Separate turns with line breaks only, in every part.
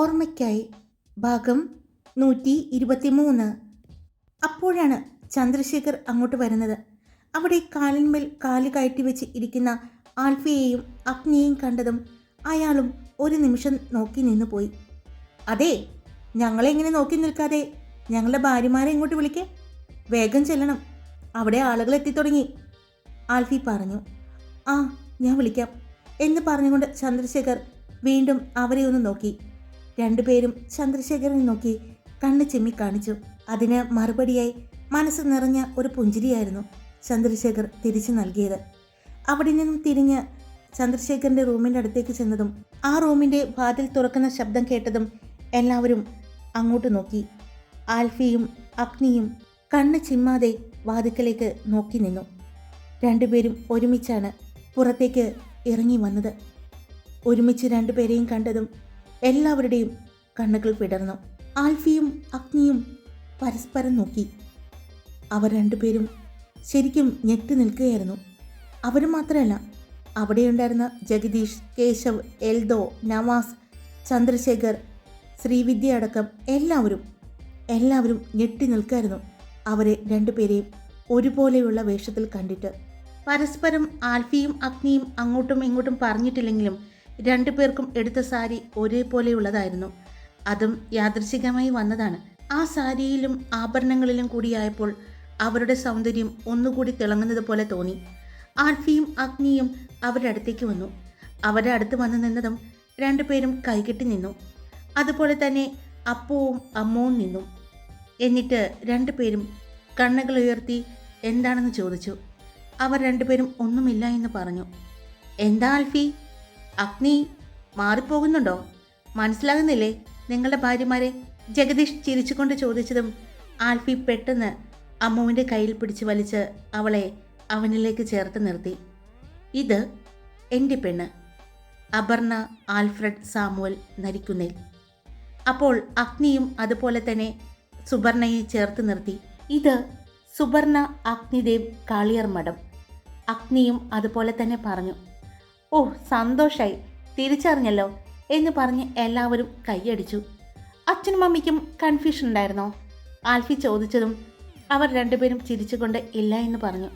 ഓർമ്മയ്ക്കായി ഭാഗം നൂറ്റി ഇരുപത്തിമൂന്ന്. അപ്പോഴാണ് ചന്ദ്രശേഖർ അങ്ങോട്ട് വരുന്നത്. അവിടെ കാലിന്മേൽ കാൽ കയറ്റി വെച്ച് ഇരിക്കുന്ന ആൽഫിയെയും അഗ്നിയെയും കണ്ടതും അയാളും ഒരു നിമിഷം നോക്കി നിന്നു പോയി. അതെ ഞങ്ങളെ ഇങ്ങനെ നോക്കി നിൽക്കാതെ ഞങ്ങളുടെ ഭാര്യമാരെ ഇങ്ങോട്ട് വിളിക്കേ. വേഗം ചെല്ലണം. അവിടെ ആളുകൾ എത്തിത്തുടങ്ങി. ആൽഫി പറഞ്ഞു. ആ ഞാൻ വിളിക്കാം എന്ന് പറഞ്ഞുകൊണ്ട് ചന്ദ്രശേഖർ വീണ്ടും അവരെ ഒന്ന് നോക്കി. രണ്ടുപേരും ചന്ദ്രശേഖരനെ നോക്കി കണ്ണ് ചെമ്മി കാണിച്ചു. അതിന് മറുപടിയായി മനസ്സ് നിറഞ്ഞ ഒരു പുഞ്ചിരിയായിരുന്നു ചന്ദ്രശേഖർ തിരിച്ചു നൽകിയത്. അവിടെ നിന്നും തിരിഞ്ഞ് ചന്ദ്രശേഖരന്റെ റൂമിന്റെ അടുത്തേക്ക് ചെന്നതും ആ റൂമിന്റെ വാതിൽ തുറക്കുന്ന ശബ്ദം കേട്ടതും എല്ലാവരും അങ്ങോട്ട് നോക്കി. ആൽഫിയും അഗ്നിയും കണ്ണ് ചിമ്മാതെ വാതിക്കലേക്ക് നോക്കി നിന്നു. രണ്ടുപേരും ഒരുമിച്ചാണ് പുറത്തേക്ക് ഇറങ്ങി വന്നത്. ഒരുമിച്ച് രണ്ടുപേരെയും കണ്ടതും എല്ലാവരുടെയും കണ്ണുകൾ പിടർന്നു. ആൽഫിയും അഗ്നിയും പരസ്പരം നോക്കി. അവർ രണ്ടുപേരും ശരിക്കും ഞെട്ടി നിൽക്കുകയായിരുന്നു. അവർ മാത്രമല്ല അവിടെയുണ്ടായിരുന്ന ജഗദീഷ് കേശവ് എൽദോ നവാസ് ചന്ദ്രശേഖർ ശ്രീവിദ്യ അടക്കം എല്ലാവരും എല്ലാവരും ഞെട്ടി നിൽക്കായിരുന്നു. അവരെ രണ്ടുപേരെയും ഒരുപോലെയുള്ള വേഷത്തിൽ കണ്ടിട്ട്. പരസ്പരം ആൽഫിയും അഗ്നിയും അങ്ങോട്ടും ഇങ്ങോട്ടും പറഞ്ഞിട്ടില്ലെങ്കിലും രണ്ടുപേർക്കും എടുത്ത സാരി ഒരേപോലെയുള്ളതായിരുന്നു. അതും യാദൃശികമായി വന്നതാണ്. ആ സാരിയിലും ആഭരണങ്ങളിലും കൂടിയായപ്പോൾ അവരുടെ സൗന്ദര്യം ഒന്നുകൂടി തിളങ്ങുന്നത് പോലെ തോന്നി. ആൽഫിയും അഗ്നിയും അവരുടെ അടുത്തേക്ക് വന്നു. അവരുടെ അടുത്ത് വന്നു നിന്നതും രണ്ടുപേരും കൈകെട്ടി നിന്നു. അതുപോലെ തന്നെ അപ്പവും അമ്മവും നിന്നു. എന്നിട്ട് രണ്ടുപേരും കണ്ണുകൾ ഉയർത്തി എന്താണെന്ന് ചോദിച്ചു. അവർ രണ്ടുപേരും ഒന്നുമില്ല എന്ന് പറഞ്ഞു. എന്താ ആൽഫി? അഗ്നി മാറിപ്പോകുന്നുണ്ടോ? മനസ്സിലാകുന്നില്ലേ നിങ്ങളുടെ ഭാര്യമാരെ? ജഗദീഷ് ചിരിച്ചുകൊണ്ട് ചോദിച്ചതും ആൽഫി പെട്ടെന്ന് അമ്മുവിന്റെ കയ്യിൽ പിടിച്ച് വലിച്ച് അവളെ അവനിലേക്ക് ചേർത്ത് നിർത്തി. ഇത് എന്റെ പെണ്ണ് അപർണ ആൽഫ്രഡ് സാമുവൽ നരിക്കുന്നിൽ. അപ്പോൾ അഗ്നിയും അതുപോലെ തന്നെ സുബർണയെ ചേർത്ത് നിർത്തി. ഇത് സുബർണ അഗ്നിദേവ് കാളിയർ മഠം. അഗ്നിയും അതുപോലെ തന്നെ പറഞ്ഞു. ഓ സന്തോഷായി. തിരിച്ചറിഞ്ഞല്ലോ എന്ന് പറഞ്ഞ് എല്ലാവരും കൈയടിച്ചു. അച്ഛനും അമ്മയ്ക്കും കൺഫ്യൂഷൻ ഉണ്ടായിരുന്നോ? ആൽഫി ചോദിച്ചതും അവർ രണ്ടുപേരും ചിരിച്ചുകൊണ്ട് ഇല്ല എന്ന് പറഞ്ഞു.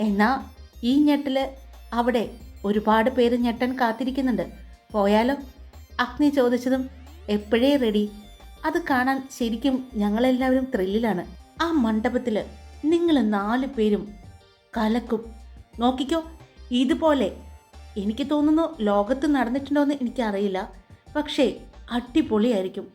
എന്നാ ഈ ഞെട്ടിൽ അവിടെ ഒരുപാട് പേര് ഞെട്ടൻ കാത്തിരിക്കുന്നുണ്ട്. പോയാലോ? അഗ്നി ചോദിച്ചതും എപ്പോഴേ റെഡി അത് കാണാൻ ശരിക്കും ഞങ്ങളെല്ലാവരും ത്രില്ലിലാണ് ആ മണ്ഡപത്തിൽ നിങ്ങൾ നാല് പേരും കലക്കും. നോക്കിക്കോ ഇതുപോലെ എനിക്ക് തോന്നുന്നു ലോകത്ത് നടന്നിട്ടുണ്ടോയെന്ന് എനിക്കറിയില്ല. പക്ഷേ അടിപൊളിയായിരിക്കും.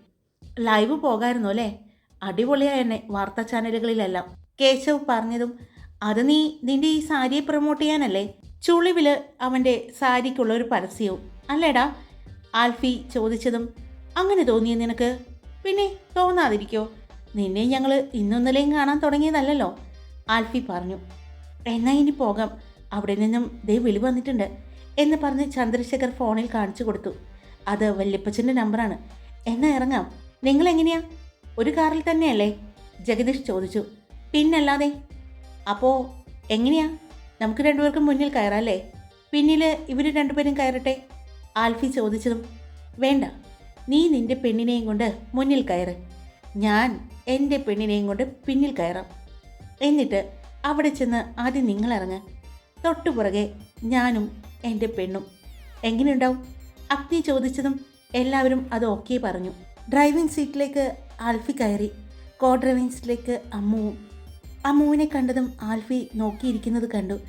ലൈവ് പോകായിരുന്നു അല്ലേ? അടിപൊളിയായെന്നെ വാർത്താ ചാനലുകളിലെല്ലാം. കേശവ് പറഞ്ഞതും അത് നീ നിന്റെ ഈ സാരിയെ പ്രൊമോട്ട് ചെയ്യാനല്ലേ? ചുളിവിൽ അവന്റെ സാരിക്കുള്ള ഒരു പരസ്യവും. അല്ലേടാ? ആൽഫി ചോദിച്ചതും അങ്ങനെ തോന്നിയ നിനക്ക്? പിന്നെ തോന്നാതിരിക്കോ? നിന്നെ ഞങ്ങൾ ഇന്നൊന്നിലേയും കാണാൻ തുടങ്ങിയതല്ലല്ലോ. ആൽഫി പറഞ്ഞു എന്നാ ഇനി പോകാം. അവിടെ നിന്നും ദേ വിളി വന്നിട്ടുണ്ട്. എന്ന് പറഞ്ഞ് ചന്ദ്രശേഖർ ഫോണിൽ കാണിച്ചു കൊടുത്തു. അത് വല്യപ്പച്ചന്റെ നമ്പറാണ്. എന്നാ ഇറങ്ങാം. നിങ്ങൾ എങ്ങനെയാ? ഒരു കാറിൽ തന്നെയല്ലേ? ജഗദീഷ് ചോദിച്ചു. പിന്നല്ലാതെ. അപ്പോൾ എങ്ങനെയാ? നമുക്ക് രണ്ടുപേർക്കും മുന്നിൽ കയറാല്ലേ? പിന്നിൽ ഇവർ രണ്ടുപേരും കയറട്ടെ? ആൽഫി ചോദിച്ചതും വേണ്ട. നീ നിന്റെ പെണ്ണിനെയും കൊണ്ട് മുന്നിൽ കയറ്. ഞാൻ എന്റെ പെണ്ണിനെയും കൊണ്ട് പിന്നിൽ കയറാം. എന്നിട്ട് അവിടെ ചെന്ന് ആദ്യം നിങ്ങൾ ഇറങ്ങ്. തൊട്ടുപുറകെ ഞാനും എന്റെ പെണ്ണും. എങ്ങനെയുണ്ടാവും? അഗ്നി ചോദിച്ചതും എല്ലാവരും അത് ഓക്കെ പറഞ്ഞു. ഡ്രൈവിംഗ് സീറ്റിലേക്ക് ആൽഫി കയറി. കോ ഡ്രൈവിംഗ് സീറ്റിലേക്ക് അമ്മുവും. അമ്മുവിനെ കണ്ടതും ആൽഫി നോക്കിയിരിക്കുന്നത് കണ്ടു.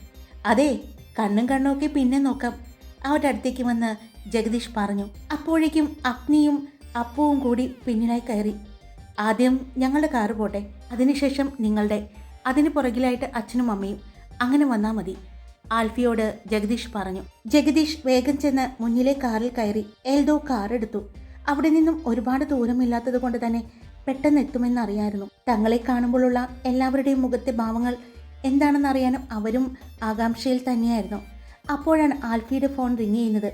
അതെ കണ്ണും കണ്ണുമൊക്കെ പിന്നെ നോക്കാം. അവരുടെ അടുത്തേക്ക് വന്ന് ജഗദീഷ് പറഞ്ഞു. അപ്പോഴേക്കും അഗ്നിയും അപ്പവും കൂടി പിന്നിലായി കയറി. ആദ്യം ഞങ്ങളുടെ കാറ് പോട്ടെ. അതിനുശേഷം നിങ്ങളുടെ. അതിന് പുറകിലായിട്ട് അച്ഛനും അമ്മയും. അങ്ങനെ വന്നാൽ മതി. ആൽഫിയോട് ജഗദീഷ് പറഞ്ഞു. ജഗദീഷ് വേഗം ചെന്ന് മുന്നിലെ കാറിൽ കയറി എൽദോ കാർ എടുത്തു. അവിടെ നിന്നും ഒരുപാട് ദൂരമില്ലാത്തത് കൊണ്ട് തന്നെ പെട്ടെന്ന് എത്തുമെന്നറിയായിരുന്നു. തങ്ങളെ കാണുമ്പോഴുള്ള എല്ലാവരുടെയും മുഖത്തെ ഭാവങ്ങൾ എന്താണെന്നറിയാനും അവരും ആകാംക്ഷയിൽ തന്നെയായിരുന്നു. അപ്പോഴാണ് ആൽഫിയുടെ ഫോൺ റിങ് ചെയ്യുന്നത്.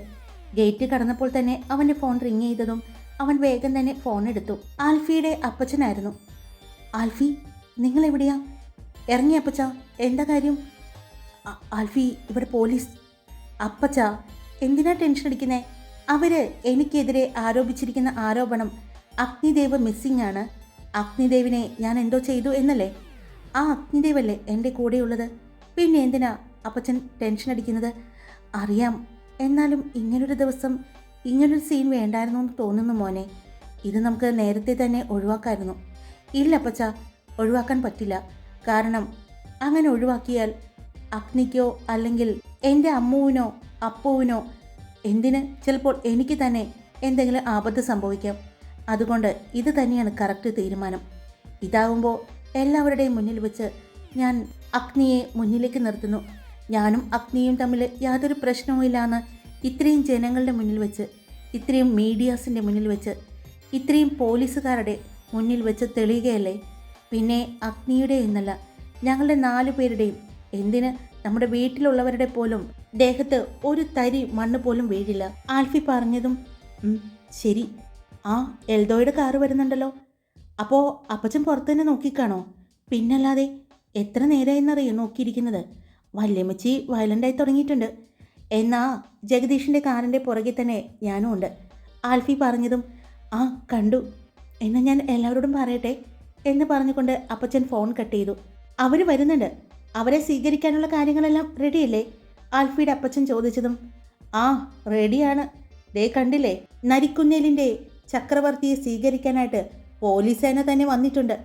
ഗേറ്റ് കടന്നപ്പോൾ തന്നെ അവന്റെ ഫോൺ റിങ് ചെയ്തതും അവൻ വേഗം തന്നെ ഫോൺ എടുത്തു. ആൽഫിയുടെ അപ്പച്ചനായിരുന്നു. ആൽഫി നിങ്ങൾ എവിടെയാ ഇറങ്ങി അപ്പച്ച എന്താ കാര്യം? "അ- ആൽഫി ഇവിടെ പോലീസ്. അപ്പച്ച എന്തിനാ ടെൻഷൻ അടിക്കുന്നേ? അവർ എനിക്കെതിരെ ആരോപിച്ചിരിക്കുന്ന ആരോപണം അഗ്നിദേവ് മിസ്സിംഗ് ആണ്. അഗ്നിദേവിനെ ഞാൻ എന്തോ ചെയ്തു എന്നല്ലേ? ആ അഗ്നിദേവല്ലേ എന്റെ കൂടെയുള്ളത്? പിന്നെ എന്തിനാ അപ്പച്ചൻ ടെൻഷൻ അടിക്കുന്നത്? അറിയാം എന്നാലും ഇങ്ങനൊരു ദിവസം ഇങ്ങനൊരു സീൻ വേണ്ടായിരുന്നു എന്ന് തോന്നുന്നു മോനെ. ഇത് നമുക്ക് നേരത്തെ തന്നെ ഒഴിവാക്കായിരുന്നു. ഇല്ല അപ്പച്ച ഒഴിവാക്കാൻ പറ്റില്ല. കാരണം അങ്ങനെ ഒഴിവാക്കിയാൽ അഗ്നിക്കോ അല്ലെങ്കിൽ എന്റെ അമ്മുവിനോ അപ്പുവിനോ എന്തിന് ചിലപ്പോൾ എനിക്ക് തന്നെ എന്തെങ്കിലും ആപത്ത് സംഭവിക്കാം. അതുകൊണ്ട് ഇത് തന്നെയാണ് കറക്റ്റ് തീരുമാനം. ഇതാവുമ്പോൾ എല്ലാവരുടെയും മുന്നിൽ വെച്ച് ഞാൻ അഗ്നിയെ മുന്നിലേക്ക് നിർത്തുന്നു. ഞാനും അഗ്നിയും തമ്മിൽ യാതൊരു പ്രശ്നവുമില്ലാന്ന് ഇത്രയും ജനങ്ങളുടെ മുന്നിൽ വെച്ച് ഇത്രയും മീഡിയാസിന്റെ മുന്നിൽ വെച്ച് ഇത്രയും പോലീസുകാരുടെ മുന്നിൽ വെച്ച് തെളിയുകയല്ലേ? പിന്നെ അഗ്നിയുടെ എന്നല്ല ഞങ്ങളുടെ നാലു പേരുടെയും എന്തിന്? നമ്മുടെ വീട്ടിലുള്ളവരുടെ പോലും ദേഹത്ത് ഒരു തരി മണ്ണ് പോലും വീഴില്ല. ആൽഫി പറഞ്ഞതും ശരി. ആ എൽദോയുടെ കാറ് വരുന്നുണ്ടല്ലോ. അപ്പോൾ അപ്പച്ചൻ പുറത്ത് തന്നെ നോക്കിക്കാണോ? പിന്നല്ലാതെ എത്ര നേരമായെന്നറിയോ നോക്കിയിരിക്കുന്നത്? വല്യമ്മച്ചി വയലന്റായി തുടങ്ങിയിട്ടുണ്ട്. എന്നാ ജഗദീഷിന്റെ കാറിന്റെ പുറകെ തന്നെ ഞാനും ഉണ്ട്. ആൽഫി പറഞ്ഞതും ആ കണ്ടു. എന്നാൽ ഞാൻ എല്ലാവരോടും പറയട്ടെ. എന്ന് പറഞ്ഞുകൊണ്ട് അപ്പച്ചൻ ഫോൺ കട്ട് ചെയ്തു. അവർ വരുന്നുണ്ട്. അവരെ സ്വീകരിക്കാനുള്ള കാര്യങ്ങളെല്ലാം റെഡിയല്ലേ? ആൽഫിയുടെ അപ്പച്ചൻ ചോദിച്ചതും ആ റെഡിയാണ്. ദേ കണ്ടില്ലേ നരിക്കുന്നേലിന്റെ ചക്രവർത്തിയെ സ്വീകരിക്കാനായിട്ട് പോലീസ് സേന തന്നെ വന്നിട്ടുണ്ട്.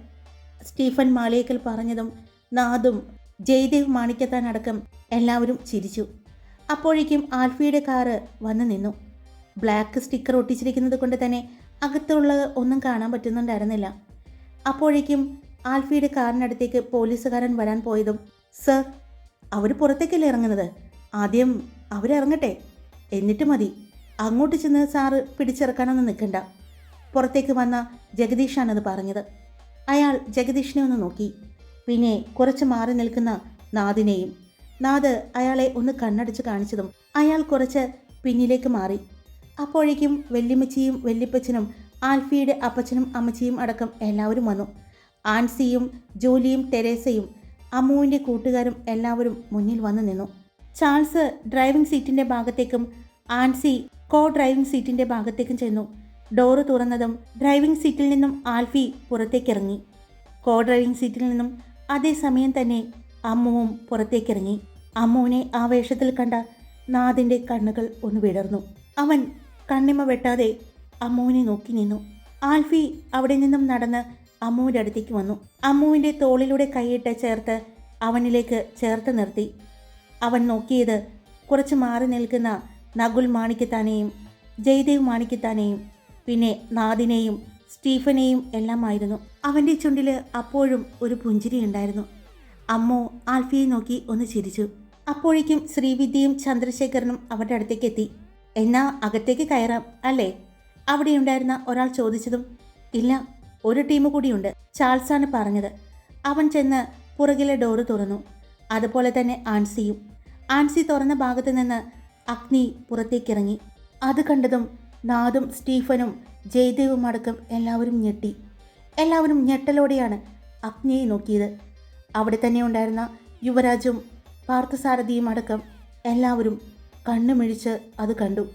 സ്റ്റീഫൻ മാളിയേക്കൽ പറഞ്ഞതും നാദും ജയ്ദേവ് മാണിക്കത്താനടക്കം എല്ലാവരും ചിരിച്ചു. അപ്പോഴേക്കും ആൽഫിയുടെ കാറ് വന്നു നിന്നു. ബ്ലാക്ക് സ്റ്റിക്കർ ഒട്ടിച്ചിരിക്കുന്നത് കൊണ്ട് തന്നെ അകത്തുള്ളത് ഒന്നും കാണാൻ പറ്റുന്നുണ്ടായിരുന്നില്ല. അപ്പോഴേക്കും ആൽഫിയുടെ കാറിനടുത്തേക്ക് പോലീസുകാരൻ വരാൻ പോയതും സർ അവർ പുറത്തേക്കല്ലേ ഇറങ്ങുന്നത്? ആദ്യം അവരിറങ്ങട്ടെ. എന്നിട്ട് മതി. അങ്ങോട്ട് ചെന്ന് സാറ് പിടിച്ചിറക്കാനൊന്നും നിൽക്കണ്ട. പുറത്തേക്ക് വന്ന ജഗദീഷാണത് പറഞ്ഞത്. അയാൾ ജഗദീഷിനെ ഒന്ന് നോക്കി. പിന്നെ കുറച്ച് മാറി നിൽക്കുന്ന നാദിനെയും നാദ് അയാളെ ഒന്ന് കണ്ണടച്ച് കാണിച്ചതും അയാൾ കുറച്ച് പിന്നിലേക്ക് മാറി. അപ്പോഴേക്കും വെല്ലിമ്മച്ചിയും വെല്ലിപ്പച്ചനും ആൽഫിയുടെ അപ്പച്ചനും അമ്മച്ചിയും അടക്കം എല്ലാവരും വന്നു. ആൻസിയും ജോലിയും തെരേസയും അമ്മുവിന്റെ കൂട്ടുകാരും എല്ലാവരും മുന്നിൽ വന്നു നിന്നു. ചാൾസ് ഡ്രൈവിംഗ് സീറ്റിന്റെ ഭാഗത്തേക്കും ആൻസി കോ ഡ്രൈവിംഗ് സീറ്റിന്റെ ഭാഗത്തേക്കും ചെന്നു. ഡോറ് തുറന്നതും ഡ്രൈവിംഗ് സീറ്റിൽ നിന്നും ആൽഫി പുറത്തേക്കിറങ്ങി. കോ ഡ്രൈവിംഗ് സീറ്റിൽ നിന്നും അതേസമയം തന്നെ അമ്മുവും പുറത്തേക്കിറങ്ങി. അമ്മുവിനെ ആ വേഷത്തിൽ കണ്ട നാദിന്റെ കണ്ണുകൾ ഒന്ന് വിടർന്നു. അവൻ കണ്ണിമ വെട്ടാതെ അമ്മുവിനെ നോക്കി നിന്നു. ആൽഫി അവിടെ നിന്നും നടന്ന് അമ്മുവിന്റെ അടുത്തേക്ക് വന്നു. അമ്മുവിന്റെ തോളിലൂടെ കൈയിട്ട് ചേർത്ത് അവനിലേക്ക് ചേർത്ത് നിർത്തി. അവൻ നോക്കിയത് കുറച്ച് മാറി നിൽക്കുന്ന നകുൽ മാണിക്കത്താനെയും ജയദേവ് മാണിക്കത്താനെയും പിന്നെ നാദിനെയും സ്റ്റീഫനെയും എല്ലാമായിരുന്നു. അവന്റെ ചുണ്ടിൽ അപ്പോഴും ഒരു പുഞ്ചിരി ഉണ്ടായിരുന്നു. അമ്മോ ആൽഫിയെ നോക്കി ഒന്ന് ചിരിച്ചു. അപ്പോഴേക്കും ശ്രീവിദ്യയും ചന്ദ്രശേഖരനും അവരുടെ അടുത്തേക്ക് എത്തി. എന്നാ അകത്തേക്ക് കയറാം അല്ലേ? അവിടെയുണ്ടായിരുന്ന ഒരാൾ ചോദിച്ചതും ഇല്ല ഒരു ടീം കൂടിയുണ്ട് ചാൾസാണ് പറഞ്ഞത്. അവൻ ചെന്ന് പുറകിലെ ഡോറ് തുറന്നു. അതുപോലെ തന്നെ ആൻസിയും. ആൻസി തുറന്ന ഭാഗത്ത് നിന്ന് അഗ്നി പുറത്തേക്കിറങ്ങി. അത് കണ്ടതും നാദും സ്റ്റീഫനും ജയദേവും അടക്കം എല്ലാവരും ഞെട്ടി. എല്ലാവരും ഞെട്ടലോടെയാണ് അഗ്നിയെ നോക്കിയത്. അവിടെ തന്നെ ഉണ്ടായിരുന്ന യുവരാജും പാർത്ഥസാരഥിയും അടക്കം എല്ലാവരും കണ്ണുമിഴിച്ച് അത് കണ്ടു.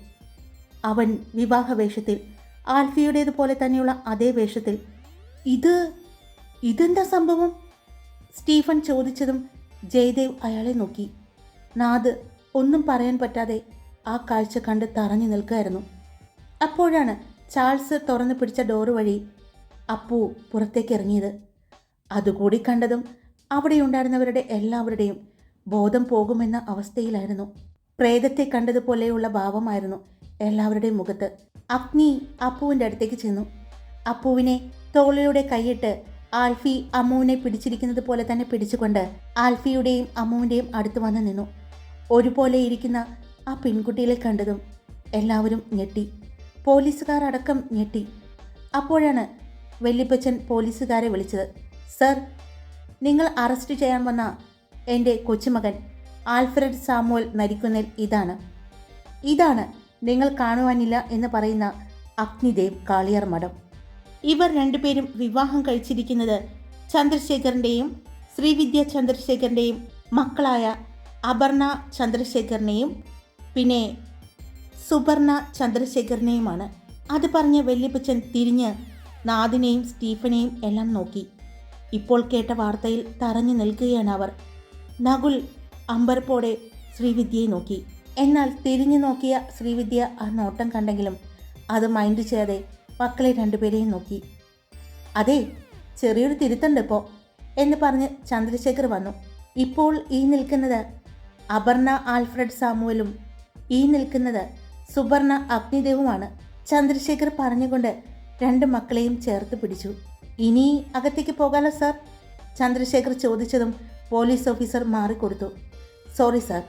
അവൻ വിവാഹ വേഷത്തിൽ ആൽഫിയുടേതുപോലെ തന്നെയുള്ള അതേ വേഷത്തിൽ ഇത് ഇതെന്താ സംഭവം? സ്റ്റീഫൻ ചോദിച്ചതും ജയദേവ് അയാളെ നോക്കി. നാദ് ഒന്നും പറയാൻ പറ്റാതെ ആ കാഴ്ച കണ്ട് തറഞ്ഞു നിൽക്കുകയായിരുന്നു. അപ്പോഴാണ് ചാൾസ് തുറന്നു പിടിച്ച ഡോറ് വഴി അപ്പു പുറത്തേക്ക് ഇറങ്ങിയത്. അതുകൂടി കണ്ടതും അവിടെ ഉണ്ടായിരുന്നവരുടെ എല്ലാവരുടെയും ബോധം പോകുമെന്ന അവസ്ഥയിലായിരുന്നു. പ്രേതത്തെ കണ്ടതുപോലെയുള്ള ഭാവമായിരുന്നു എല്ലാവരുടെയും മുഖത്ത്. അഗ്നി അപ്പുവിന്റെ അടുത്തേക്ക് ചെന്നു. അപ്പുവിനെ തോളിലൂടെ കൈയിട്ട് ആൽഫി അമ്മുവിനെ പിടിച്ചിരിക്കുന്നത് പോലെ തന്നെ പിടിച്ചുകൊണ്ട് ആൽഫിയുടെയും അമ്മുവിന്റെയും അടുത്ത് വന്ന് നിന്നു. ഒരുപോലെ ഇരിക്കുന്ന ആ പെൺകുട്ടിയെ കണ്ടതും എല്ലാവരും ഞെട്ടി. പോലീസുകാർ അടക്കം ഞെട്ടി. അപ്പോഴാണ് വല്യപ്പച്ചൻ പോലീസുകാരെ വിളിച്ചത്. സർ നിങ്ങൾ അറസ്റ്റ് ചെയ്യാൻ വന്ന എന്റെ കൊച്ചുമകൻ ആൽഫ്രഡ് സാമുവൽ നരിക്കുന്നേൽ ഇതാണ്. ഇതാണ് നിങ്ങൾ കാണുവാനില്ല എന്ന് പറയുന്ന അഗ്നിദേവ് കാളിയാർ മഠം. ഇവർ രണ്ടുപേരും വിവാഹം കഴിച്ചിരിക്കുന്നത് ചന്ദ്രശേഖറിന്റെയും ശ്രീവിദ്യ ചന്ദ്രശേഖറിന്റെയും മക്കളായ അപർണ ചന്ദ്രശേഖറിനെയും പിന്നെ സുപർണ ചന്ദ്രശേഖരനെയുമാണ്. അത് പറഞ്ഞ് വല്യപ്പച്ചൻ തിരിഞ്ഞ് നാദിനെയും സ്റ്റീഫനെയും എല്ലാം നോക്കി. ഇപ്പോൾ കേട്ട വാർത്തയിൽ തറഞ്ഞു നിൽക്കുകയാണ് അവർ. നകുൽ അമ്പരപ്പോടെ ശ്രീവിദ്യയെ നോക്കി. എന്നാൽ തിരിഞ്ഞു നോക്കിയ ശ്രീവിദ്യ ആ നോട്ടം കണ്ടെങ്കിലും അത് മൈൻഡ് ചെയ്യാതെ മക്കളെ രണ്ടുപേരെയും നോക്കി. അതെ ചെറിയൊരു തിരുത്തുണ്ട് ഇപ്പോൾ എന്ന് പറഞ്ഞ് ചന്ദ്രശേഖർ വന്നു. ഇപ്പോൾ ഈ നിൽക്കുന്നത് അപർണ ആൽഫ്രഡ് സാമുവലും ഈ നിൽക്കുന്നത് സുബർണ അഗ്നിദേവുമാണ് ചന്ദ്രശേഖർ പറഞ്ഞുകൊണ്ട് രണ്ട് മക്കളെയും ചേർത്ത് പിടിച്ചു. ഇനി അകത്തേക്ക് പോകാലോ സർ? ചന്ദ്രശേഖർ ചോദിച്ചതും police officer മാറിക്കൊടുത്തു. Sorry sir.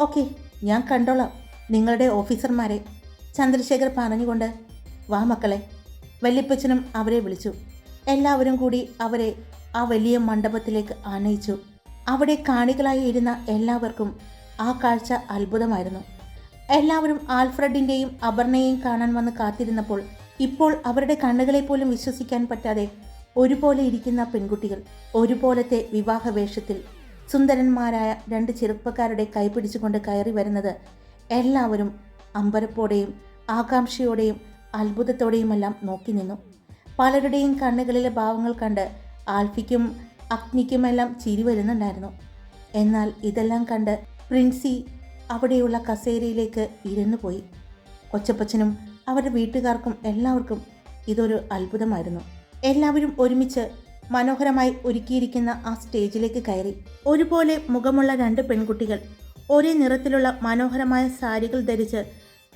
Okay ഞാൻ കണ്ടോളാം നിങ്ങളുടെ ഓഫീസർമാരെ ചന്ദ്രശേഖർ പറഞ്ഞുകൊണ്ട് വാ മക്കളെ. വല്യപ്പച്ചനും അവരെ വിളിച്ചു. എല്ലാവരും കൂടി അവരെ ആ വലിയ മണ്ഡപത്തിലേക്ക് ആനയിച്ചു. അവിടെ കാണികളായി ഇരുന്ന എല്ലാവർക്കും ആ കാഴ്ച അത്ഭുതമായിരുന്നു. എല്ലാവരും ആൽഫ്രഡിന്റെയും അപർണയെയും കാണാൻ വന്ന് കാത്തിരുന്നപ്പോൾ ഇപ്പോൾ അവരുടെ കണ്ണുകളെ പോലും വിശ്വസിക്കാൻ പറ്റാതെ ഒരുപോലെ ഇരിക്കുന്ന പെൺകുട്ടികൾ ഒരുപോലത്തെ വിവാഹ വേഷത്തിൽ സുന്ദരന്മാരായ രണ്ട് ചെറുപ്പക്കാരുടെ കൈപിടിച്ചുകൊണ്ട് കയറി വരുന്നത് എല്ലാവരും അമ്പരപ്പോടെയും ആകാംക്ഷയോടെയും അത്ഭുതത്തോടെയുമെല്ലാം നോക്കി നിന്നു. പലരുടെയും കണ്ണുകളിലെ ഭാവങ്ങൾ കണ്ട് ആൽഫിക്കും അഗ്നിക്കുമെല്ലാം ചിരി വരുന്നുണ്ടായിരുന്നു. എന്നാൽ ഇതെല്ലാം കണ്ട് പ്രിൻസി അവിടെയുള്ള കസേരയിലേക്ക് ഇരുന്നു പോയി കൊച്ചപ്പച്ചനും അവരുടെ വീട്ടുകാർക്കും എല്ലാവർക്കും ഇതൊരു അത്ഭുതമായിരുന്നു. എല്ലാവരും ഒരുമിച്ച് മനോഹരമായി ഒരുക്കിയിരിക്കുന്ന ആ സ്റ്റേജിലേക്ക് കയറി. ഒരുപോലെ മുഖമുള്ള രണ്ട് പെൺകുട്ടികൾ ഒരേ നിറത്തിലുള്ള മനോഹരമായ സാരികൾ ധരിച്ച്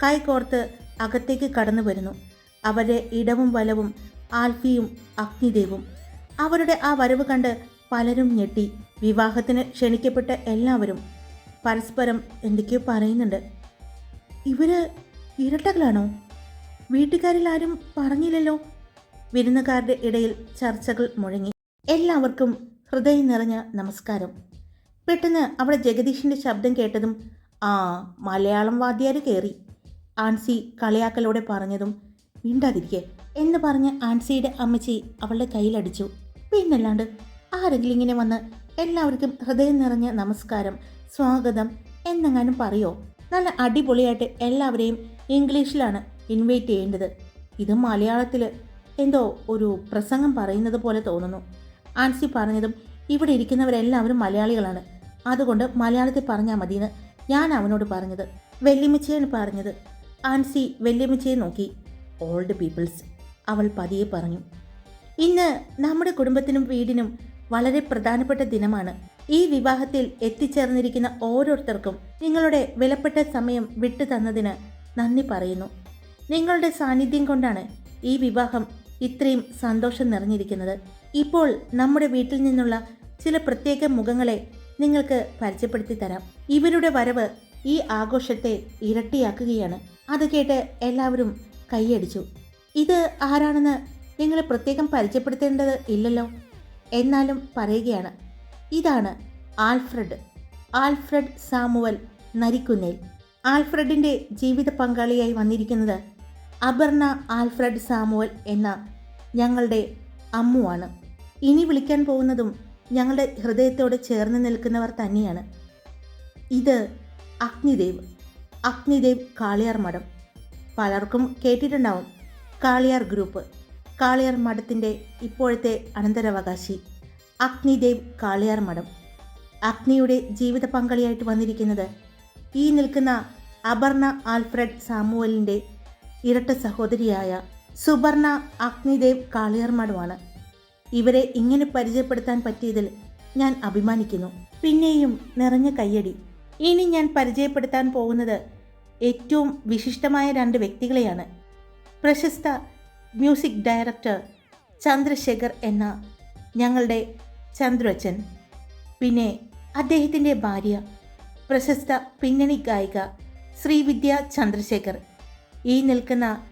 കൈകോർത്ത് അകത്തേക്ക് കടന്നു വരുന്നു. അവരുടെ ഇടവും വലവും ആൽഫിയും അഗ്നിദേവും. അവരുടെ ആ വരവ് കണ്ട് പലരും ഞെട്ടി. വിവാഹത്തിന് ക്ഷണിക്കപ്പെട്ട എല്ലാവരും പരസ്പരം എന്തൊക്കെയോ പറയുന്നുണ്ട്. ഇവർ ഇരട്ടകളാണോ? വീട്ടുകാരിൽ ആരും പറഞ്ഞില്ലല്ലോ. വിരുന്നുകാരുടെ ഇടയിൽ ചർച്ചകൾ മുഴങ്ങി. എല്ലാവർക്കും ഹൃദയം നിറഞ്ഞ നമസ്കാരം. പെട്ടെന്ന് അവിടെ ജഗദീഷിന്റെ ശബ്ദം കേട്ടതും ആ മലയാളം വാദ്യാർ കയറി ആൻസി കളിയാക്കലോടെ പറഞ്ഞതും മിണ്ടാതിരിക്കെ എന്ന് പറഞ്ഞ് ആൻസിയുടെ അമ്മച്ചി അവളുടെ കയ്യിലടിച്ചു. പിന്നല്ലാണ്ട് ആരെങ്കിലും ഇങ്ങനെ വന്ന് എല്ലാവർക്കും ഹൃദയം നിറഞ്ഞ നമസ്കാരം സ്വാഗതം എന്നെങ്ങാനും പറയോ? നല്ല അടിപൊളിയായിട്ട് എല്ലാവരെയും ഇംഗ്ലീഷിലാണ് ഇൻവൈറ്റ് ചെയ്യേണ്ടത്. ഇത് മലയാളത്തിൽ എന്തോ ഒരു പ്രസംഗം പറയുന്നത് പോലെ തോന്നുന്നു. ആൻസി പറഞ്ഞതും ഇവിടെ ഇരിക്കുന്നവരെല്ലാവരും മലയാളികളാണ്. അതുകൊണ്ട് മലയാളത്തിൽ പറഞ്ഞാൽ മതിയെന്ന് ഞാൻ അവനോട് പറഞ്ഞത്. വെല്ലുമിച്ചയാണ് പറഞ്ഞത്. ആൻസി വെല്ലുമിച്ചയെ നോക്കി. ഓൾഡ് പീപ്പിൾസ് അവൾ പതിയെ പറഞ്ഞു. ഇന്ന് നമ്മുടെ കുടുംബത്തിനും വീടിനും വളരെ പ്രധാനപ്പെട്ട ദിനമാണ്. ഈ വിവാഹത്തിൽ എത്തിച്ചേർന്നിരിക്കുന്ന ഓരോരുത്തർക്കും നിങ്ങളുടെ വിലപ്പെട്ട സമയം വിട്ടു തന്നതിന് നന്ദി പറയുന്നു. നിങ്ങളുടെ സാന്നിധ്യം കൊണ്ടാണ് ഈ വിവാഹം ഇത്രയും സന്തോഷം നിറഞ്ഞിരിക്കുന്നത്. ഇപ്പോൾ നമ്മുടെ വീട്ടിൽ നിന്നുള്ള ചില പ്രത്യേക മുഖങ്ങളെ നിങ്ങൾക്ക് പരിചയപ്പെടുത്തി തരാം. ഇവരുടെ വരവ് ഈ ആഘോഷത്തെ ഇരട്ടിയാക്കുകയാണ്. അത് കേട്ട് എല്ലാവരും കൈയടിച്ചു. ഇത് ആരാണെന്ന് നിങ്ങൾ പ്രത്യേകം പരിചയപ്പെടുത്തേണ്ടത് ഇല്ലല്ലോ? എന്നാലും പറയുകയാണ്. ഇതാണ് ആൽഫ്രഡ്. Alfred Samuel Narikkunnel. ആൽഫ്രഡിന്റെ ജീവിത പങ്കാളിയായി വന്നിരിക്കുന്നത് അപർണ ആൽഫ്രഡ് സാമുവൽ എന്ന ഞങ്ങളുടെ അമ്മുവാണ്. ഇനി വിളിക്കാൻ പോകുന്നതും ഞങ്ങളുടെ ഹൃദയത്തോട് ചേർന്ന് നിൽക്കുന്നവർ തന്നെയാണ്. ഇത് അഗ്നിദേവ് അഗ്നിദേവ് കാളിയാർ മഠം. പലർക്കും കേട്ടിട്ടുണ്ടാവും. കാളിയാർ ഗ്രൂപ്പ് കാളിയാർ മഠത്തിന്റെ ഇപ്പോഴത്തെ അനന്തരാവകാശി അഗ്നിദേവ് കാളിയാർ മഠം. അഗ്നിയുടെ ജീവിത പങ്കാളിയായിട്ട് വന്നിരിക്കുന്നത് ഈ നിൽക്കുന്ന അപർണ ആൽഫ്രഡ് സാമുവലിന്റെ ഇരട്ട സഹോദരിയായ സുബർണ അഗ്നിദേവ് കാളിയാർ മഠമാണ്. ഇവരെ ഇങ്ങനെ പരിചയപ്പെടുത്താൻ പറ്റിയതിൽ ഞാൻ അഭിമാനിക്കുന്നു. പിന്നെയും നിറഞ്ഞ കയ്യടി. ഇനി ഞാൻ പരിചയപ്പെടുത്താൻ പോകുന്നത് ഏറ്റവും വിശിഷ്ടമായ രണ്ട് വ്യക്തികളെയാണ്. പ്രശസ്ത മ്യൂസിക് ഡയറക്ടർ ചന്ദ്രശേഖർ എന്ന ഞങ്ങളുടെ ചന്ദ്രച്ചൻ പിന്നെ അദ്ദേഹത്തിന്റെ ഭാര്യ പ്രശസ്ത പിന്നണി ഗായിക ശ്രീവിദ്യ ചന്ദ്രശേഖർ. ഈ നിൽക്കുന്ന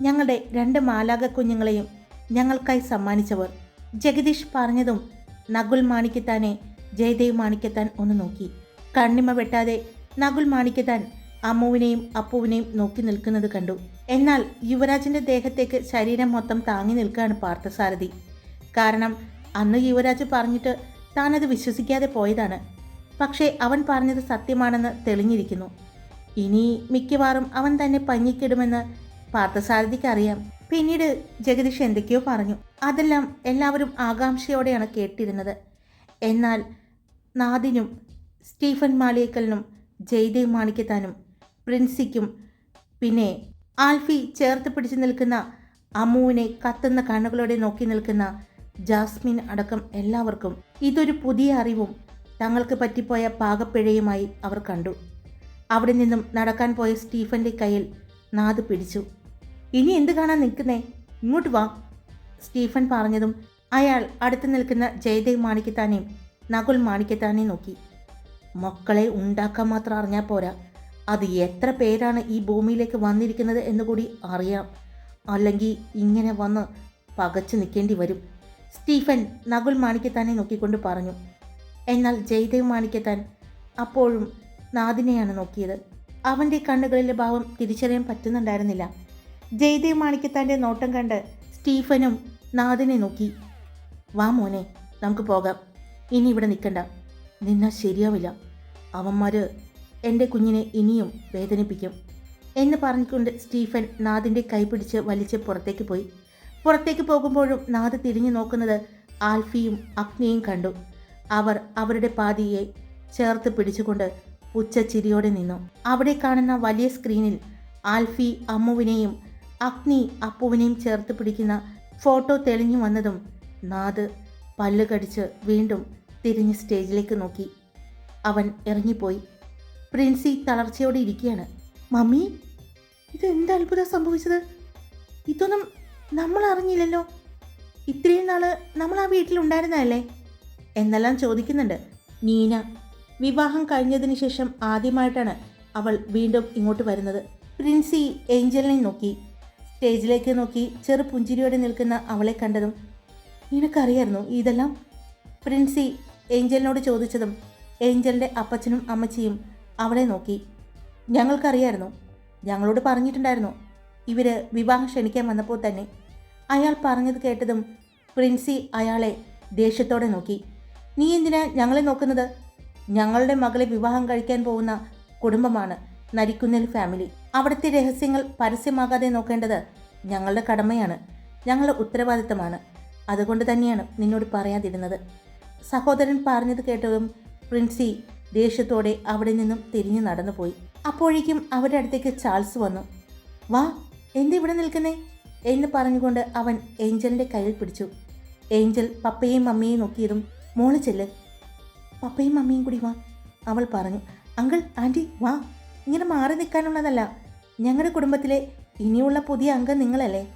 ഞങ്ങളുടെ രണ്ട് മാലാക കുഞ്ഞുങ്ങളെയും ഞങ്ങൾക്കായി സമ്മാനിച്ചവർ ജഗദീഷ് പറഞ്ഞതും നകുൽ മാണിക്കത്താനെ ജയദേവ് മാണിക്കത്താൻ ഒന്ന് നോക്കി. കണ്ണിമ വെട്ടാതെ നകുൽ മാണിക്കത്താൻ അമ്മുവിനെയും അപ്പുവിനെയും നോക്കി നിൽക്കുന്നത് കണ്ടു. എന്നാൽ യുവരാജിന്റെ ദേഹത്തേക്ക് ശരീരം മൊത്തം താങ്ങി നിൽക്കുകയാണ് പാർത്ഥസാരഥി. കാരണം അന്ന് യുവരാജ് പറഞ്ഞിട്ട് താനത് വിശ്വസിക്കാതെ പോയതാണ്. പക്ഷേ അവൻ പറഞ്ഞത് സത്യമാണെന്ന് തെളിഞ്ഞിരിക്കുന്നു. ഇനി മിക്കവാറും അവൻ തന്നെ പഞ്ഞിക്കിടുമെന്ന് പാർത്ഥസാരഥിക്ക് അറിയാം പിന്നീട് ജഗദീഷ് എന്തൊക്കെയോ പറഞ്ഞു. അതെല്ലാം എല്ലാവരും ആകാംക്ഷയോടെയാണ് കേട്ടിരുന്നത്. എന്നാൽ നാദിനും സ്റ്റീഫൻ മാളിയേക്കലിനും ജയ്ദേവ് മാണിക്കത്താനും പ്രിൻസിക്കും പിന്നെ ആൽഫി ചേർത്ത് പിടിച്ചു നിൽക്കുന്ന അമ്മുവിനെ കത്തുന്ന കണ്ണുകളോടെ നോക്കി നിൽക്കുന്ന ജാസ്മിൻ അടക്കം എല്ലാവർക്കും ഇതൊരു പുതിയ അറിവും തങ്ങൾക്ക് പറ്റിപ്പോയ പാകപ്പിഴയുമായി അവർ കണ്ടു. അവിടെ നിന്നും നടക്കാൻ പോയ സ്റ്റീഫന്റെ കയ്യിൽ നാദ് പിടിച്ചു. ഇനി എന്ത് കാണാൻ നിൽക്കുന്നേ? ഇങ്ങോട്ട് വാ സ്റ്റീഫൻ പറഞ്ഞതും അയാൾ അടുത്ത് നിൽക്കുന്ന ജയദേവ് മാണിക്കത്താനെയും നകുൽ മാണിക്കത്താനെയും നോക്കി. മക്കളെ ഉണ്ടാക്കാൻ മാത്രം അറിഞ്ഞാൽ പോരാ. അത് എത്ര പേരാണ് ഈ ഭൂമിയിലേക്ക് വന്നിരിക്കുന്നത് എന്ന് കൂടി അറിയാം. അല്ലെങ്കിൽ ഇങ്ങനെ വന്ന് പകച്ചു നിൽക്കേണ്ടി വരും. സ്റ്റീഫൻ നകുൽ മാണിക്കത്താനെ നോക്കിക്കൊണ്ട് പറഞ്ഞു. എന്നാൽ ജയദേവ് മാണിക്കത്താൻ അപ്പോഴും നാദിനെയാണ് നോക്കിയത്. അവന്റെ കണ്ണുകളിലെ ഭാവം തിരിച്ചറിയാൻ പറ്റുന്നുണ്ടായിരുന്നില്ല. ജയദേവ് മാണിക്കത്താന്റെ നോട്ടം കണ്ട് സ്റ്റീഫനും നാദിനെ നോക്കി. വാ മോനെ നമുക്ക് പോകാം. ഇനി ഇവിടെ നിൽക്കണ്ട. നിന്നാൽ ശരിയാവില്ല. അവന്മാർ എന്റെ കുഞ്ഞിനെ ഇനിയും വേദനിപ്പിക്കും. എന്ന് പറഞ്ഞുകൊണ്ട് സ്റ്റീഫൻ നാദിന്റെ കൈ പിടിച്ച് വലിച്ച് പുറത്തേക്ക് പോയി. പുറത്തേക്ക് പോകുമ്പോഴും നാദ് തിരിഞ്ഞു നോക്കുന്നത് ആൽഫിയും അഗ്നിയും കണ്ടു. അവർ അവരുടെ പാതിയെ ചേർത്ത് പിടിച്ചുകൊണ്ട് പുച്ഛച്ചിരിയോടെ നിന്നു. അവിടെ കാണുന്ന വലിയ സ്ക്രീനിൽ ആൽഫി അമ്മുവിനെയും അഗ്നി അപ്പുവിനെയും ചേർത്ത് പിടിക്കുന്ന ഫോട്ടോ തെളിഞ്ഞു വന്നതും നാദ് പല്ലുകടിച്ച് വീണ്ടും തിരിഞ്ഞ് സ്റ്റേജിലേക്ക് നോക്കി. അവൻ ഇറങ്ങിപ്പോയി. പ്രിൻസി തളർച്ചയോടെ ഇരിക്കുകയാണ്. മമ്മി ഇത് അത്ഭുതം സംഭവിച്ചത്? ഇതൊന്നും നമ്മൾ അറിഞ്ഞില്ലല്ലോ. ഇത്രയും നാൾ നമ്മൾ ആ വീട്ടിലുണ്ടായിരുന്നതല്ലേ എന്നെല്ലാം ചോദിക്കുന്നുണ്ട്. നീന വിവാഹം കഴിഞ്ഞതിന് ശേഷം ആദ്യമായിട്ടാണ് അവൾ വീണ്ടും ഇങ്ങോട്ട് വരുന്നത്. പ്രിൻസി ഏഞ്ചലിനെ നോക്കി. സ്റ്റേജിലേക്ക് നോക്കി ചെറു പുഞ്ചിരിയോടെ നിൽക്കുന്ന അവളെ കണ്ടതും നിനക്കറിയായിരുന്നു ഇതെല്ലാം? പ്രിൻസി ഏഞ്ചലിനോട് ചോദിച്ചതും ഏഞ്ചലിന്റെ അപ്പച്ചനും അമ്മച്ചിയും അവളെ നോക്കി. ഞങ്ങൾക്കറിയായിരുന്നു. ഞങ്ങളോട് പറഞ്ഞിട്ടുണ്ടായിരുന്നു. ഇവർ വിവാഹം ക്ഷണിക്കാൻ വന്നപ്പോൾ തന്നെ. അയാൾ പറഞ്ഞത് കേട്ടതും പ്രിൻസി അയാളെ ദേഷ്യത്തോടെ നോക്കി. നീ എന്തിനാ ഞങ്ങളെ നോക്കുന്നത്? ഞങ്ങളുടെ മകളെ വിവാഹം കഴിക്കാൻ പോകുന്ന കുടുംബമാണ് നരിക്കുന്നൽ ഫാമിലി. അവിടുത്തെ രഹസ്യങ്ങൾ പരസ്യമാകാതെ നോക്കേണ്ടത് ഞങ്ങളുടെ കടമയാണ്. ഞങ്ങളുടെ ഉത്തരവാദിത്തമാണ്. അതുകൊണ്ട് തന്നെയാണ് നിന്നോട് പറയാതിരുന്നത്. സഹോദരൻ പറഞ്ഞത് കേട്ടതും പ്രിൻസി ദേഷ്യത്തോടെ അവിടെ നിന്നും തിരിഞ്ഞു നടന്നുപോയി. അപ്പോഴേക്കും അവരുടെ അടുത്തേക്ക് ചാൾസ് വന്നു. വാ എന്തിവിടെ നിൽക്കുന്നേ? എന്ന് പറഞ്ഞുകൊണ്ട് അവൻ ഏഞ്ചലിന്റെ കയ്യിൽ പിടിച്ചു. ഏഞ്ചൽ പപ്പയെയും മമ്മിയെയും നോക്കിയതും മോൾ ചെല്ല്. പപ്പയും മമ്മിയും കൂടി വാ അവൾ പറഞ്ഞു. അങ്കിൾ ആന്റി വാ. ഇങ്ങനെ മാറി നിൽക്കാനുള്ളതല്ല. ഞങ്ങളുടെ കുടുംബത്തിലെ ഇനിയുള്ള പുതിയ അംഗം നിങ്ങളല്ലേ?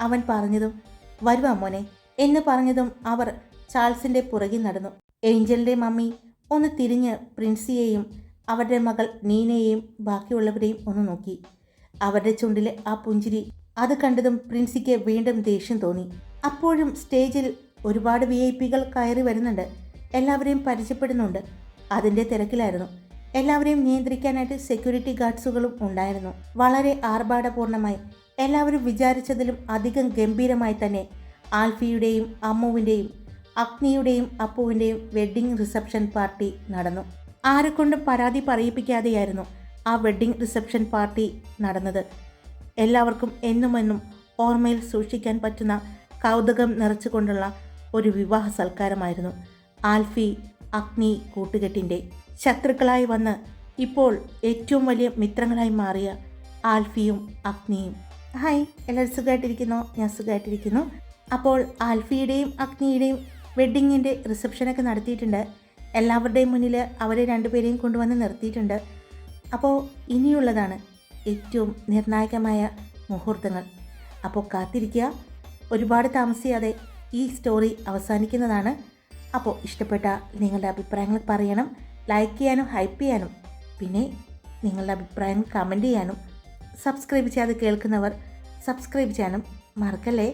അവൻ പറഞ്ഞതും വരുവാ മോനെ എന്ന് പറഞ്ഞതും അവർ ചാൾസിന്റെ പുറകിൽ നടന്നു. ഏഞ്ചലിന്റെ മമ്മി ഒന്ന് തിരിഞ്ഞ് പ്രിൻസിയെയും അവരുടെ മകൾ നീനയെയും ബാക്കിയുള്ളവരെയും ഒന്ന് നോക്കി. അവരുടെ ചുണ്ടിലെ ആ പുഞ്ചിരി അത് കണ്ടതും പ്രിൻസിക്ക് വീണ്ടും ദേഷ്യം തോന്നി. അപ്പോഴും സ്റ്റേജിൽ ഒരുപാട് വി ഐ പികൾ കയറി വരുന്നുണ്ട്. എല്ലാവരെയും പരിചയപ്പെടുന്നുണ്ട്. അതിന്റെ തിരക്കിലായിരുന്നു. എല്ലാവരെയും നിയന്ത്രിക്കാനായിട്ട് സെക്യൂരിറ്റി ഗാർഡ്സുകളും ഉണ്ടായിരുന്നു. വളരെ ആർഭാടപൂർണമായി. എല്ലാവരും വിചാരിച്ചതിലും അധികം ഗംഭീരമായി തന്നെ ആൽഫിയുടെയും അമ്മുവിന്റെയും അഗ്നിയുടെയും അപ്പുവിന്റെയും വെഡ്ഡിംഗ് റിസപ്ഷൻ പാർട്ടി നടന്നു. ആരെക്കൊണ്ടും പരാതി പറയിപ്പിക്കാതെയായിരുന്നു ആ വെഡ്ഡിംഗ് റിസപ്ഷൻ പാർട്ടി നടന്നത്. എല്ലാവർക്കും എന്നുമെന്നും ഓർമ്മയിൽ സൂക്ഷിക്കാൻ പറ്റുന്ന കൗതുകം നിറച്ചുകൊണ്ടുള്ള ഒരു വിവാഹ സൽക്കാരമായിരുന്നു ആൽഫി അഗ്നി കൂട്ടുകെട്ടിന്റെ ശത്രുക്കളായി വന്ന് ഇപ്പോൾ ഏറ്റവും വലിയ മിത്രങ്ങളായി മാറിയ ആൽഫിയും അഗ്നിയും. ഹായ് എല്ലാവരും സുഖമായിട്ടിരിക്കുന്നു? ഞാൻ സുഖമായിട്ടിരിക്കുന്നു. അപ്പോൾ ആൽഫിയുടെയും അഗ്നിയുടെയും വെഡ്ഡിങ്ങിന്റെ റിസപ്ഷനൊക്കെ നടത്തിയിട്ടുണ്ട്. എല്ലാവരുടെയും മുന്നിൽ അവരെ രണ്ടുപേരെയും കൊണ്ടുവന്ന് നിർത്തിയിട്ടുണ്ട്. അപ്പോൾ ഇനിയുള്ളതാണ് ഏറ്റവും നിർണായകമായ മുഹൂർത്തങ്ങൾ. അപ്പോൾ കാത്തിരിക്കുക. ഒരുപാട് താമസിയാതെ ഈ സ്റ്റോറി അവസാനിക്കുന്നതാണ്. അപ്പോൾ ഇഷ്ടപ്പെട്ട നിങ്ങളുടെ അഭിപ്രായങ്ങൾ പറയണം. ലൈക്ക് ചെയ്യാനും ഹൈപ്പ് ചെയ്യാനും പിന്നെ നിങ്ങളുടെ അഭിപ്രായങ്ങൾ കമന്റ് ചെയ്യാനും സബ്സ്ക്രൈബ് ചെയ്യാതെ കേൾക്കുന്നവർ സബ്സ്ക്രൈബ് ചെയ്യാനും മറക്കല്ലേ?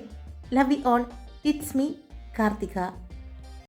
Love you all it's me Karthika.